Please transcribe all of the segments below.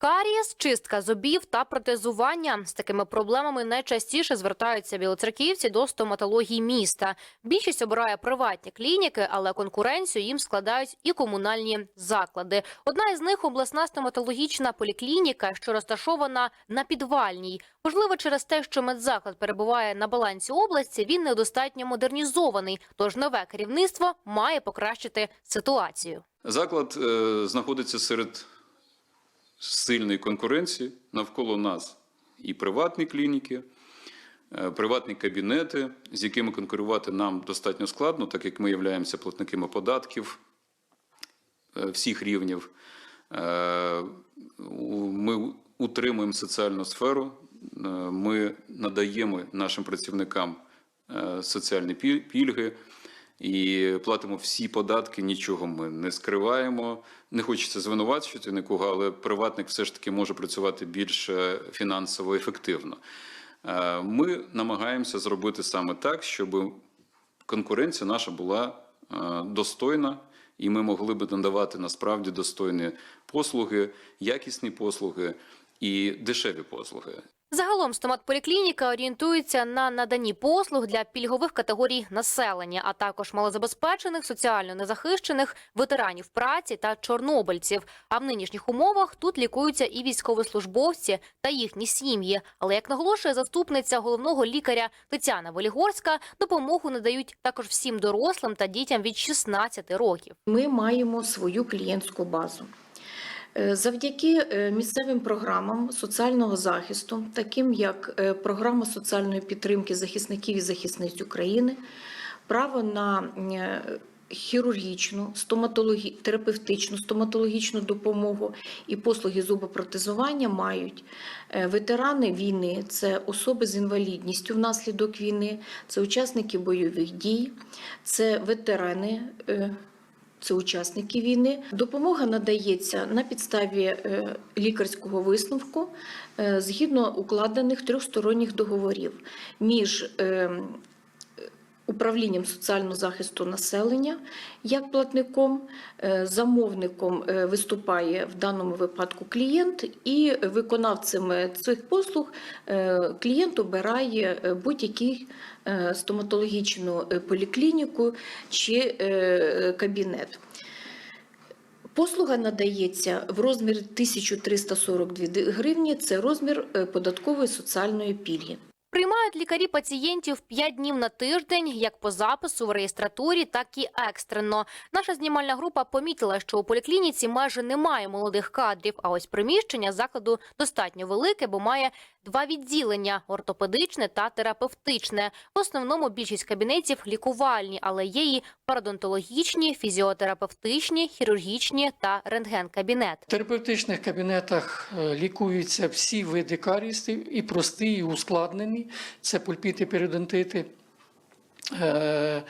Карієс, чистка зубів та протезування з такими проблемами найчастіше звертаються білоцерківці до стоматології міста. Більшість обирає приватні клініки, але конкуренцію їм складають і комунальні заклади. Одна із них обласна стоматологічна поліклініка, що розташована на підвальній. Можливо, через те, що медзаклад перебуває на балансі області, він недостатньо модернізований. Тож нове керівництво має покращити ситуацію. Заклад е, знаходиться серед сильної конкуренції навколо нас і приватні клініки, е, приватні кабінети, з якими конкурувати нам достатньо складно, так як ми являємося платниками податків е, всіх рівнів. Е, Ми утримуємо соціальну сферу, ми надаємо нашим працівникам соціальні пільги і платимо всі податки, нічого ми не скриваємо. Не хочеться звинувачувати нікого, але приватник все ж таки може працювати більш е, фінансово ефективно. Е, Ми намагаємося зробити саме так, щоб конкуренція наша була е, достойна, і ми могли би надавати насправді достойні послуги, якісні послуги і дешеві послуги. Загалом стоматполіклініка орієнтується на наданні послуг для пільгових категорій населення, а також малозабезпечених, соціально незахищених, ветеранів праці та чорнобильців. А в нинішніх умовах тут лікуються і військовослужбовці та їхні сім'ї. Але як наголошує заступниця головного лікаря Тетяна Волігорська, допомогу надають також всім дорослим та дітям від 16 років. Ми маємо свою клієнтську базу. Е, Завдяки е, місцевим програмам соціального захисту, таким як е, програма соціальної підтримки захисників і захисниць України, право на хірургічну, стоматологі... терапевтичну, стоматологічну допомогу і послуги зубопротезування мають ветерани війни, це особи з інвалідністю внаслідок війни, це учасники бойових дій, це ветерани. Це учасники війни. Допомога надається на підставі е, лікарського висновку е, згідно укладених трьохсторонніх договорів між е, управлінням соціального захисту населення як платником, е, замовником е, виступає в даному випадку клієнт, і виконавцем цих послуг е, клієнт обирає будь-який стоматологічну поліклініку чи кабінет. Послуга надається в розмірі 1342 гривні. Це розмір податкової соціальної пільги. Приймають лікарі пацієнтів 5 днів на тиждень, як по запису в реєстратурі, так і екстрено. Наша знімальна група помітила, що у поліклініці майже немає молодих кадрів. А ось приміщення закладу достатньо велике, бо має два відділення: ортопедичне та терапевтичне. В основному більшість кабінетів лікувальні, але є і парадонтологічні, фізіотерапевтичні, хірургічні та рентген-кабінет. В терапевтичних кабінетах е, лікуються всі види карістів, і прості, і ускладнені. Це пульпіти, періодонтити. Е,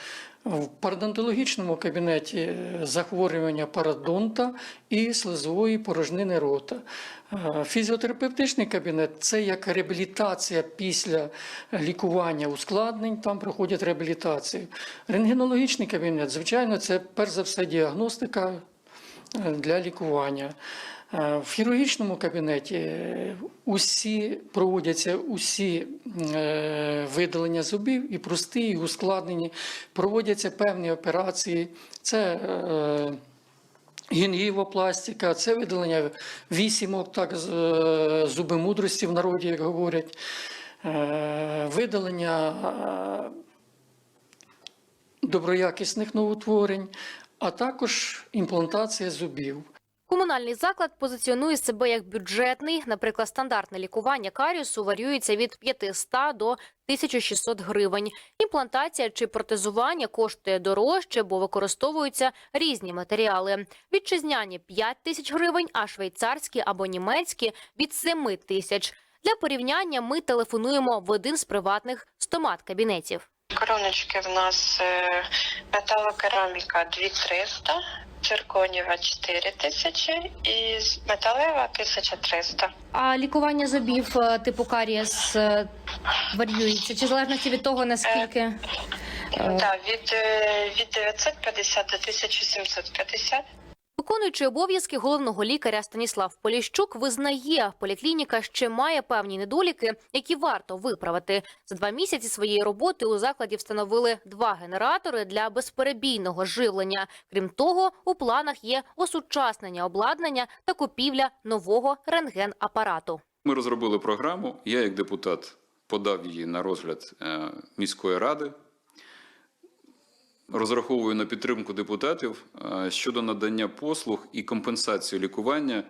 В парадонтологічному кабінеті е, захворювання парадонта і слизової порожнини рота. Е, Фізіотерапевтичний кабінет це як реабілітація після лікування ускладнень, там проходять реабілітацію. Рентгенологічний кабінет, звичайно, це перш за все діагностика для лікування. Е, В хірургічному кабінеті е, усі проводяться усі е, видалення зубів, і прості, і ускладнені. Проводяться певні операції. Це гінгівопластика, це видалення вісімок, так, зуби мудрості в народі, як говорять, видалення доброякісних новотворень, а також імплантація зубів. Комунальний заклад позиціонує себе як бюджетний. Наприклад, стандартне лікування каріусу варіюється від 500 до 1600 гривень. Імплантація чи протезування коштує дорожче, бо використовуються різні матеріали. Вітчизняні 5 тисяч гривень, а швейцарські або німецькі від 7 тисяч. Для порівняння ми телефонуємо в один з приватних стомат-кабінетів. Короночки в нас е, металокераміка 2300, цирконієва 4000 і з- металева 1300. А лікування зубів типу карієс варіюється чи залежності від того наскільки Так, від, е, від 950 до 1750. У Виконуючий обов'язки головного лікаря Станіслав Поліщук визнає, поліклініка ще має певні недоліки, які варто виправити. За два місяці своєї роботи у закладі встановили два генератори для безперебійного живлення. Крім того, у планах є осучаснення обладнання та купівля нового рентген-апарату. Ми розробили програму. Я, як депутат, подав її на розгляд е, міської ради. Розраховую на підтримку депутатів е, щодо надання послуг і компенсації лікування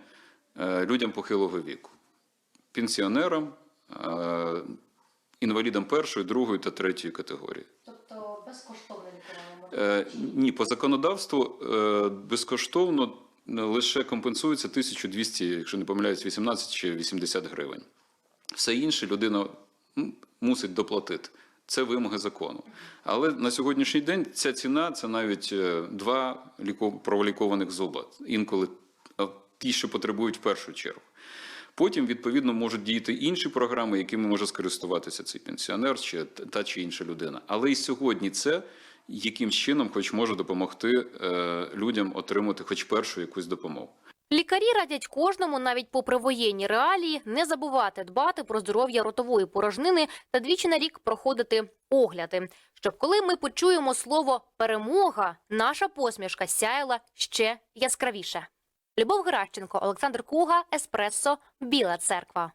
е, людям похилого віку, пенсіонерам, е, інвалідам першої, другої та третьої категорії. Тобто безкоштовне лікування. Ні, по законодавству безкоштовно лише компенсується 1200, якщо не помиляюсь, 18 чи 80 гривень. Все інше людина мусить доплатити. Це вимоги закону. Але на сьогоднішній день ця ціна це навіть е, два ліко- пролікованих зуба. Інколи ті, що потребують в першу чергу. Потім, відповідно, можуть діяти інші програми, якими може скористуватися цей пенсіонер чи та чи інша людина. Але і сьогодні це яким чином, хоч може допомогти е, людям отримати хоч першу якусь допомогу. Лікарі радять кожному, навіть попри воєнні реалії, не забувати дбати про здоров'я ротової порожнини та двічі на рік проходити огляди, щоб коли ми почуємо слово перемога, наша посмішка сяяла ще яскравіше. Любов Геращенко, Олександр Куга, Еспресо, Біла Церква.